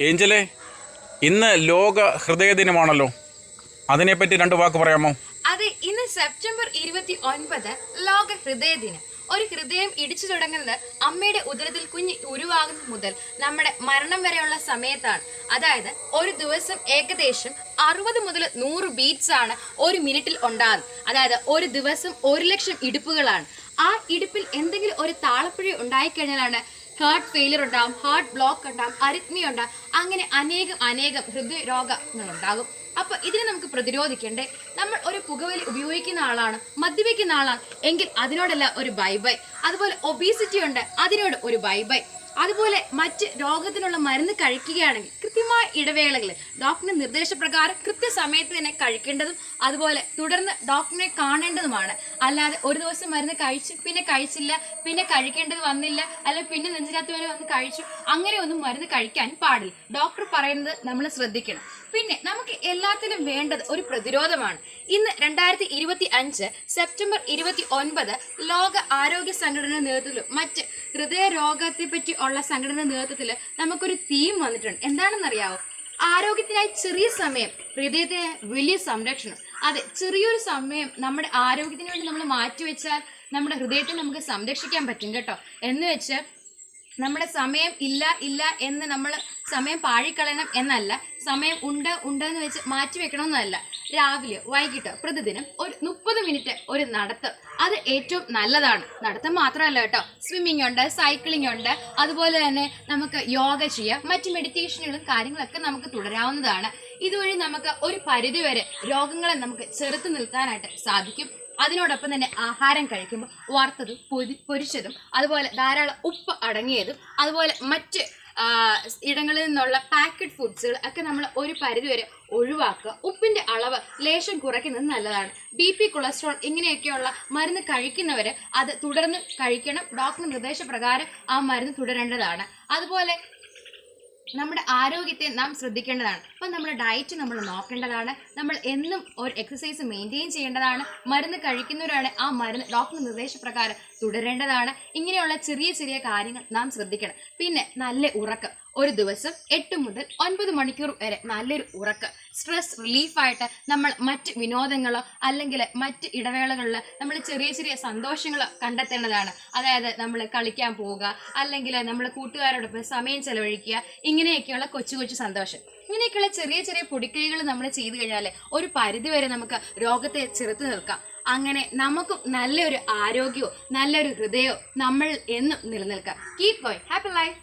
ഏഞ്ചലെ ഇന്ന് ലോക ഹൃദയ ദിനമാണല്ലോ അതിനെപ്പറ്റി രണ്ട് വാക്ക് പറയാമോ? അതെ ഇന്ന് സെപ്റ്റംബർ ഇരുപത്തി ഒൻപത് ലോക ഹൃദയ ദിനം ഒരു ഹൃദയം ഇടിച്ചു തുടങ്ങുന്നത് അമ്മയുടെ ഉദരത്തിൽ കുഞ്ഞ് ഉരുവാകുന്ന മുതൽ നമ്മുടെ മരണം വരെയുള്ള സമയത്താണ്. അതായത് ഒരു ദിവസം ഏകദേശം അറുപത് മുതൽ നൂറ് ബീറ്റ്സ് ആണ് ഒരു മിനിറ്റിൽ ഉണ്ടാകുന്നത്. അതായത് ഒരു ദിവസം ഒരു ലക്ഷം ഇടുപ്പുകളാണ്. ആ ഇടുപ്പിൽ എന്തെങ്കിലും ഒരു താളപ്പുഴ ഉണ്ടായിക്കഴിഞ്ഞാലാണ് ഹാർട്ട് ഫെയിലർ ഉണ്ടാകും ഹാർട്ട് ബ്ലോക്ക് ഉണ്ടാകും അരിത്മി ഉണ്ടാകും അങ്ങനെ അനേകം അനേകം ഹൃദയരോഗങ്ങൾ ഉണ്ടാകും അപ്പോൾ ഇതിനെ നമുക്ക് പ്രതിരോധിക്കണ്ടേ. നമ്മൾ ഒരു പുകവലി ഉപയോഗിക്കുന്ന ആളാണ് മദ്യപിക്കുന്ന ആളാണ് എങ്കിൽ അതിനോടല്ല ഒരു ബൈ ബൈ അതുപോലെ ഒബീസിറ്റി ഉണ്ട് അതിനോട് ഒരു ബൈ ബൈ അതുപോലെ മറ്റ് രോഗത്തിനുള്ള മരുന്ന് കഴിക്കുകയാണെങ്കിൽ കൃത്യമായ ഇടവേളകൾ ഡോക്ടറിന്റെ നിർദ്ദേശപ്രകാരം കൃത്യസമയത്ത് തന്നെ കഴിക്കേണ്ടതും അതുപോലെ തുടർന്ന് ഡോക്ടറിനെ കാണേണ്ടതുമാണ്. അല്ലാതെ ഒരു ദിവസം മരുന്ന് കഴിച്ചു പിന്നെ കഴിച്ചില്ല പിന്നെ കഴിക്കേണ്ടത് വന്നില്ല അല്ലെ പിന്നെ നെഞ്ചിനകത്ത് വരെ വന്ന് കഴിച്ചു അങ്ങനെയൊന്നും മരുന്ന് കഴിക്കാൻ പാടില്ല. ഡോക്ടർ പറയുന്നത് നമ്മൾ ശ്രദ്ധിക്കണം. പിന്നെ നമുക്ക് എല്ലാത്തിനും വേണ്ടത് ഒരു പ്രതിരോധമാണ്. ഇന്ന് രണ്ടായിരത്തി ഇരുപത്തി അഞ്ച് സെപ്റ്റംബർ ഇരുപത്തി ഒൻപത് ലോക ആരോഗ്യ സംഘടന നേതൃത്വത്തിലും മറ്റ് ഹൃദയരോഗത്തെ പറ്റി ഉള്ള സംഘടന നേതൃത്വത്തിൽ നമുക്കൊരു തീം വന്നിട്ടുണ്ട്. എന്താണെന്നറിയാവോ? ആരോഗ്യത്തിനായി ചെറിയ സമയം ഹൃദയത്തെ വലിയ സംരക്ഷണം. അതെ ചെറിയൊരു സമയം നമ്മുടെ ആരോഗ്യത്തിന് വേണ്ടി നമ്മൾ മാറ്റിവെച്ചാൽ നമ്മുടെ ഹൃദയത്തെ നമുക്ക് സംരക്ഷിക്കാൻ പറ്റും കേട്ടോ. എന്ന് വെച്ച് നമ്മുടെ സമയം ഇല്ല ഇല്ല എന്ന് നമ്മൾ സമയം പാഴിക്കളയണം എന്നല്ല. സമയം ഉണ്ട് ഉണ്ടെന്ന് വെച്ച് മാറ്റി വെക്കണമെന്നല്ല. രാവിലെ വൈകിട്ട് പ്രതിദിനം ഒരു മുപ്പത് മിനിറ്റ് ഒരു നടത്തം. അത് ഏറ്റവും നല്ലതാണ്. നടത്തം മാത്രമല്ല കേട്ടോ. സ്വിമ്മിംഗ് ഉണ്ട് സൈക്ലിംഗ് ഉണ്ട്. അതുപോലെ തന്നെ നമുക്ക് യോഗ ചെയ്യാം. മറ്റ് മെഡിറ്റേഷനുകളും കാര്യങ്ങളൊക്കെ നമുക്ക് തുടരാവുന്നതാണ്. ഇതുവഴി നമുക്ക് ഒരു പരിധിവരെ രോഗങ്ങളെ നമുക്ക് ചെറുത്ത് നിൽക്കാനായിട്ട് സാധിക്കും. അതിനോടൊപ്പം തന്നെ ആഹാരം കഴിക്കുമ്പോൾ വറുത്തതും പൊരി പൊരിച്ചതും അതുപോലെ ധാരാളം ഉപ്പ് അടങ്ങിയതും അതുപോലെ മറ്റ് ഇടങ്ങളിൽ നിന്നുള്ള പാക്കറ്റ് ഫുഡ്സുകൾ ഒക്കെ നമ്മൾ ഒരു പരിധിവരെ ഒഴിവാക്കുക. ഉപ്പിന്റെ അളവ് ലേശം കുറയ്ക്കുന്നത് നല്ലതാണ്. ബി പി കൊളസ്ട്രോൾ ഇങ്ങനെയൊക്കെയുള്ള മരുന്ന് കഴിക്കുന്നവർ അത് തുടർന്ന് കഴിക്കണം. ഡോക്ടർ നിർദ്ദേശപ്രകാരം ആ മരുന്ന് തുടരേണ്ടതാണ്. അതുപോലെ നമ്മുടെ ആരോഗ്യത്തെ നാം ശ്രദ്ധിക്കേണ്ടതാണ്. അപ്പം നമ്മുടെ ഡയറ്റ് നമ്മൾ നോക്കേണ്ടതാണ്. നമ്മൾ എന്നും ഒരു എക്സസൈസ് മെയിന്റെയിൻ ചെയ്യേണ്ടതാണ്. മരുന്ന് കഴിക്കുന്നവരാണ് ആ മരുന്ന് ഡോക്ടർ നിർദ്ദേശപ്രകാരം തുടരേണ്ടതാണ്. ഇങ്ങനെയുള്ള ചെറിയ ചെറിയ കാര്യങ്ങൾ നാം ശ്രദ്ധിക്കണം. പിന്നെ നല്ല ഉറക്കം. ഒരു ദിവസം എട്ട് മുതൽ ഒൻപത് മണിക്കൂർ വരെ നല്ലൊരു ഉറക്കം. സ്ട്രെസ് റിലീഫായിട്ട് നമ്മൾ മറ്റ് വിനോദങ്ങളോ അല്ലെങ്കിൽ മറ്റ് ഇടവേളകളിൽ നമ്മൾ ചെറിയ ചെറിയ സന്തോഷങ്ങളോ കണ്ടെത്തേണ്ടതാണ്. അതായത് നമ്മൾ കളിക്കാൻ പോവുക അല്ലെങ്കിൽ നമ്മൾ കൂട്ടുകാരോടൊപ്പം സമയം ചെലവഴിക്കുക ഇങ്ങനെയൊക്കെയുള്ള കൊച്ചു കൊച്ചു സന്തോഷം. ഇങ്ങനെയൊക്കെയുള്ള ചെറിയ ചെറിയ പൊടിക്കൈകൾ നമ്മൾ ചെയ്തു കഴിഞ്ഞാൽ ഒരു പരിധി വരെ നമുക്ക് രോഗത്തെ ചെറുത്ത് നിൽക്കാം അങ്ങനെ നമുക്കും നല്ലൊരു ആരോഗ്യവും നല്ലൊരു ഹൃദയവും നമ്മൾ എന്നും നിലനിൽക്കാം. Keep going happy life